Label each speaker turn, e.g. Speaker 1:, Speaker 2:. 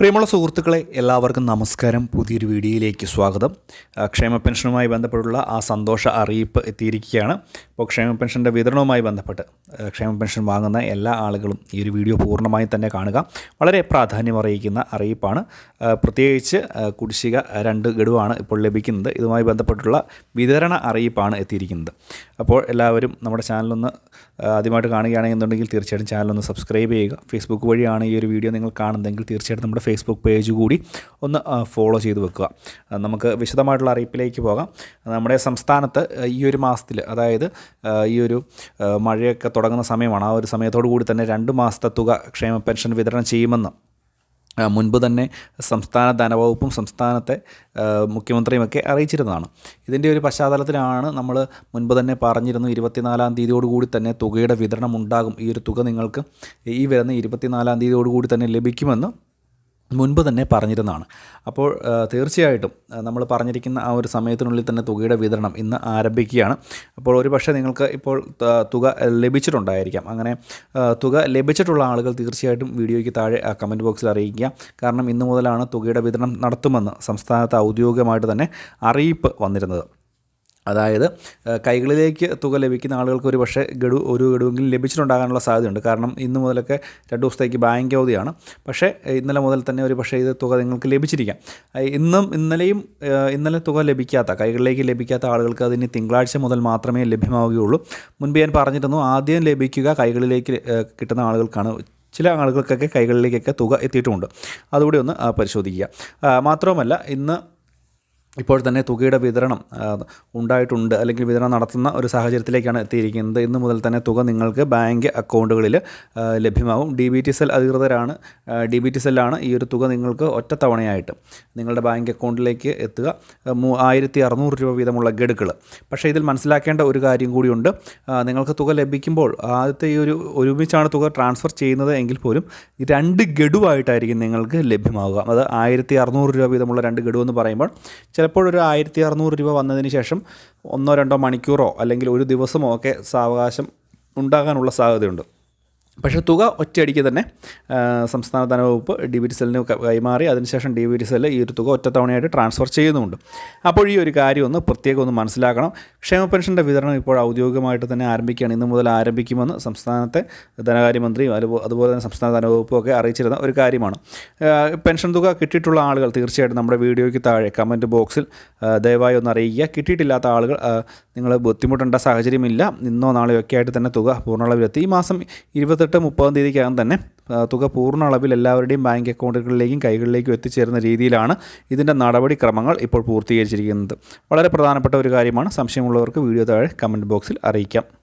Speaker 1: പ്രിയമുള്ള സുഹൃത്തുക്കളെ എല്ലാവർക്കും നമസ്കാരം. പുതിയൊരു വീഡിയോയിലേക്ക് സ്വാഗതം. ക്ഷേമ പെൻഷനുമായി ബന്ധപ്പെട്ടുള്ള ആ സന്തോഷ അറിയിപ്പ് എത്തിയിരിക്കുകയാണ്. അപ്പോൾ ക്ഷേമ പെൻഷന്റെ വിതരണവുമായി ബന്ധപ്പെട്ട് ക്ഷേമ പെൻഷൻ വാങ്ങുന്ന എല്ലാ ആളുകളും ഈ ഒരു വീഡിയോ പൂർണമായി തന്നെ കാണുക. വളരെ പ്രാധാന്യം അറിയിക്കുന്ന അറിയിപ്പാണ്. പ്രത്യേകിച്ച് കുടിശ്ശിക രണ്ട് ഗഡുവാണ് ഇപ്പോൾ ലഭിക്കുന്നത്. ഇതുമായി ബന്ധപ്പെട്ടുള്ള വിതരണ അറിയിപ്പാണ് എത്തിയിരിക്കുന്നത്. അപ്പോൾ എല്ലാവരും നമ്മുടെ ചാനലൊന്ന് ആദ്യമായിട്ട് കാണുകയാണെന്നുണ്ടെങ്കിൽ തീർച്ചയായിട്ടും ചാനലൊന്ന് സബ്സ്ക്രൈബ് ചെയ്യുക. ഫേസ്ബുക്ക് വഴിയാണ് ഈ ഒരു വീഡിയോ നിങ്ങൾ കാണുന്നതെങ്കിൽ തീർച്ചയായിട്ടും നമ്മുടെ ഫേസ്ബുക്ക് പേജ് കൂടി ഒന്ന് ഫോളോ ചെയ്ത് വെക്കുക. നമുക്ക് വിശദമായിട്ടുള്ള അറിയിപ്പിലേക്ക് പോകാം. നമ്മുടെ സംസ്ഥാനത്ത് ഈ ഒരു മാസത്തിൽ അതായത് ഈ ഒരു മഴയൊക്കെ തുടങ്ങുന്ന സമയമാണ്. ആ ഒരു സമയത്തോടു കൂടി തന്നെ രണ്ട് മാസത്തെ തുക ക്ഷേമ പെൻഷൻ വിതരണം ചെയ്യുമെന്ന്. മുൻപ് തന്നെ സംസ്ഥാന ധനവകുപ്പും സംസ്ഥാനത്തെ മുഖ്യമന്ത്രിയുമൊക്കെ അറിയിച്ചിരുന്നതാണ്. ഇതിന്റെ ഒരു പശ്ചാത്തലത്തിലാണ് നമ്മൾ മുൻപ് തന്നെ പറഞ്ഞിരുന്നു ഇരുപത്തിനാലാം തീയതിയോടുകൂടി തന്നെ തുകയുടെ വിതരണം ഉണ്ടാകും. ഈ ഒരു തുക നിങ്ങൾക്ക് ഈ വരുന്ന ഇരുപത്തിനാലാം തീയതിയോടുകൂടി തന്നെ ലഭിക്കുമെന്ന് മുൻപ് തന്നെ പറഞ്ഞിരുന്നതാണ്. അപ്പോൾ തീർച്ചയായിട്ടും നമ്മൾ പറഞ്ഞിരിക്കുന്ന ആ ഒരു സമയത്തിനുള്ളിൽ തന്നെ തുകയുടെ വിതരണം ഇന്ന് ആരംഭിക്കുകയാണ്. അപ്പോൾ ഒരു പക്ഷേ നിങ്ങൾക്ക് ഇപ്പോൾ തുക ലഭിച്ചിട്ടുണ്ടായിരിക്കാം. അങ്ങനെ തുക ലഭിച്ചിട്ടുള്ള ആളുകൾ തീർച്ചയായിട്ടും വീഡിയോയ്ക്ക് താഴെ കമന്റ് ബോക്സിൽ അറിയിക്കുക. കാരണം ഇന്ന് മുതലാണ് തുകയുടെ വിതരണം നടത്തുമെന്ന് സംസ്ഥാനത്ത് ഔദ്യോഗികമായിട്ട് തന്നെ അറിയിപ്പ് വന്നിരുന്നത്. അതായത് കൈകളിലേക്ക് തുക ലഭിക്കുന്ന ആളുകൾക്ക് ഒരു പക്ഷേ ഗഡു ഒരു ഗഡുവെങ്കിലും ലഭിച്ചിട്ടുണ്ടാകാനുള്ള സാധ്യതയുണ്ട്. കാരണം ഇന്ന് മുതലൊക്കെ രണ്ട് ദിവസത്തേക്ക് ബാങ്ക് അവധിയാണ്. പക്ഷേ ഇന്നലെ മുതൽ തന്നെ ഒരു പക്ഷേ ഇത് തുക നിങ്ങൾക്ക് ലഭിച്ചിരിക്കാം. ഇന്നും ഇന്നലെയും ഇന്നലെ തുക ലഭിക്കാത്ത കൈകളിലേക്ക് ലഭിക്കാത്ത ആളുകൾക്ക് അതിന് തിങ്കളാഴ്ച മുതൽ മാത്രമേ ലഭ്യമാവുകയുള്ളൂ. മുൻപ് ഞാൻ പറഞ്ഞിരുന്നു ആദ്യം ലഭിക്കുക കൈകളിലേക്ക് കിട്ടുന്ന ആളുകൾക്കാണ്. ചില ആളുകൾക്കൊക്കെ കൈകളിലേക്കൊക്കെ തുക എത്തിയിട്ടുമുണ്ട്. അതുകൂടി ഒന്ന് പരിശോധിക്കുക. മാത്രവുമല്ല ഇന്ന് ഇപ്പോൾ തന്നെ തുകയുടെ വിതരണം ഉണ്ടായിട്ടുണ്ട്. അല്ലെങ്കിൽ വിതരണം നടത്തുന്ന ഒരു സാഹചര്യത്തിലേക്കാണ് എത്തിയിരിക്കുന്നത്. ഇന്ന് മുതൽ തന്നെ തുക നിങ്ങൾക്ക് ബാങ്ക് അക്കൗണ്ടുകളിൽ ലഭ്യമാകും ഡി ബി ടി സെൽ അധികൃതരാണ് ഡി ബി ടി സെല്ലാണ് ഈ ഒരു തുക നിങ്ങൾക്ക് ഒറ്റത്തവണയായിട്ട് നിങ്ങളുടെ ബാങ്ക് അക്കൗണ്ടിലേക്ക് എത്തുക. മൂ- ആയിരത്തി അറുന്നൂറ് രൂപ വീതമുള്ള ഗഡുക്കൾ പക്ഷേ ഇതിൽ മനസ്സിലാക്കേണ്ട ഒരു കാര്യം കൂടിയുണ്ട്. നിങ്ങൾക്ക് തുക ലഭിക്കുമ്പോൾ ആദ്യത്തെ ഈ ഒരു ഒരുമിച്ചാണ് തുക ട്രാൻസ്ഫർ ചെയ്യുന്നത് എങ്കിൽ പോലും രണ്ട് ഗഡുവായിട്ടായിരിക്കും നിങ്ങൾക്ക് ലഭ്യമാവുക. അത് ആയിരത്തി അറുന്നൂറ് രൂപ വീതമുള്ള രണ്ട് ഗഡു എന്ന് പറയുമ്പോൾ ചിലപ്പോൾ ഒരു ആയിരത്തി അറുന്നൂറ് രൂപ വന്നതിന് ശേഷം ഒന്നോ രണ്ടോ മണിക്കൂറോ അല്ലെങ്കിൽ ഒരു ദിവസമോ ഒക്കെ സാവകാശം ഉണ്ടാകാനുള്ള സാധ്യതയുണ്ട്. പക്ഷേ തുക ഒറ്റയടിക്ക് തന്നെ സംസ്ഥാന ധനവകുപ്പ് ഡി ബി ടി സെല്ലിന് കൈമാറി. അതിനുശേഷം ഡി ബി ടി സെല്ല് ഈ ഒരു തുക ഒറ്റത്തവണയായിട്ട് ട്രാൻസ്ഫർ ചെയ്യുന്നുമുണ്ട്. അപ്പോൾ ഈ ഒരു കാര്യം ഒന്ന് പ്രത്യേകം ഒന്ന് മനസ്സിലാക്കണം. ക്ഷേമ പെൻഷന്റെ വിതരണം ഇപ്പോൾ ഔദ്യോഗികമായിട്ട് തന്നെ ആരംഭിക്കുകയാണ്. ഇന്ന് മുതൽ ആരംഭിക്കുമെന്ന് സംസ്ഥാനത്തെ ധനകാര്യമന്ത്രിയും അതുപോലെ അതുപോലെ തന്നെ സംസ്ഥാന ധനവകുപ്പും ഒക്കെ അറിയിച്ചിരുന്ന ഒരു കാര്യമാണ്. പെൻഷൻ തുക കിട്ടിയിട്ടുള്ള ആളുകൾ തീർച്ചയായിട്ടും നമ്മുടെ വീഡിയോയ്ക്ക് താഴെ കമന്റ് ബോക്സിൽ ദയവായി ഒന്ന് അറിയിക്കുക. കിട്ടിയിട്ടില്ലാത്ത ആളുകൾ നിങ്ങൾ ബുദ്ധിമുട്ടേണ്ട സാഹചര്യമില്ല. ഇന്നോ നാളെയോ ഒക്കെ ആയിട്ട് തന്നെ തുക പൂർണ അളവിലെത്തി. ഈ മാസം ഇരുപത്തെട്ട് മുപ്പതാം തീയതിക്കകം തന്നെ തുക പൂർണ അളവിൽ എല്ലാവരുടെയും ബാങ്ക് അക്കൗണ്ടുകളിലേക്കും കൈകളിലേക്കും എത്തിച്ചേരുന്ന രീതിയിലാണ് ഇതിന്റെ നടപടിക്രമങ്ങൾ ഇപ്പോൾ പൂർത്തീകരിച്ചിരിക്കുന്നത്. വളരെ പ്രധാനപ്പെട്ട ഒരു കാര്യമാണ് സംശയമുള്ളവർക്ക് വീഡിയോ താഴെ കമന്റ് ബോക്സിൽ അറിയിക്കാം.